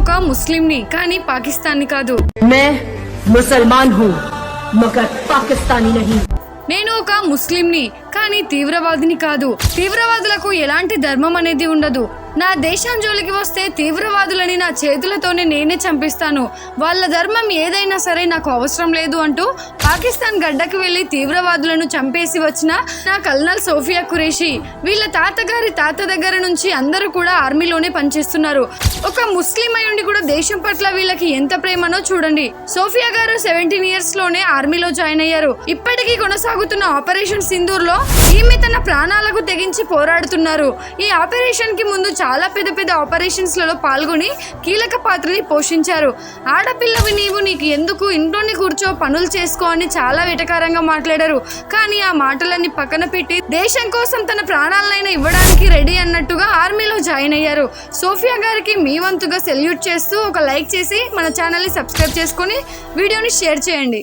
ఒక ముస్లింని కానీ పాకిస్తాన్ని కాదు. నేను ఒక ముస్లింని కానీ తీవ్రవాదిని కాదు. తీవ్రవాదులకు ఎలాంటి ధర్మం అనేది ఉండదు. నా దేశం జోలికి వస్తే తీవ్రవాదులని నా చేతులతోనే నేనే చంపిస్తాను. వాళ్ళ ధర్మం ఏదైనా సరే నాకు అవసరం లేదు అంటూ పాకిస్తాన్ గడ్డకు వెళ్ళి తీవ్రవాదులను చంపేసి వచ్చిన నా కల్నల్ సోఫియా కురేషి వీళ్ళ తాతగారి తాత దగ్గర నుంచి అందరూ కూడా ఆర్మీలోనే పనిచేస్తున్నారు. ఒక ముస్లిం అయి ఉండి కూడా దేశం పట్ల వీళ్ళకి ఎంత ప్రేమనో చూడండి. సోఫియా గారు సెవెంటీన్ ఇయర్స్లోనే ఆర్మీలో జాయిన్ అయ్యారు. ఇప్పటికీ కొనసాగుతున్న ఆపరేషన్ సింధూర్లో ఈమె తన ప్రాణాలకు తెగించి పోరాడుతున్నారు. ఈ ఆపరేషన్కి ముందు చాలా పెద్ద పెద్ద ఆపరేషన్స్లలో పాల్గొని కీలక పాత్రని పోషించారు. ఆడపిల్లవి నీవు నీకు ఎందుకు ఇంట్లోనే కూర్చో పనులు చేసుకో అని చాలా వెటకారంగా మాట్లాడారు. కానీ ఆ మాటలన్నీ పక్కన పెట్టి దేశం కోసం తన ప్రాణాలనైనా ఇవ్వడానికి రెడీ అన్నట్టుగా ఆర్మీలో జాయిన్ అయ్యారు. సోఫియా గారికి మీ వంతుగా సెల్యూట్ చేస్తూ ఒక లైక్ చేసి మన ఛానల్ని సబ్స్క్రైబ్ చేసుకొని వీడియోని షేర్ చేయండి.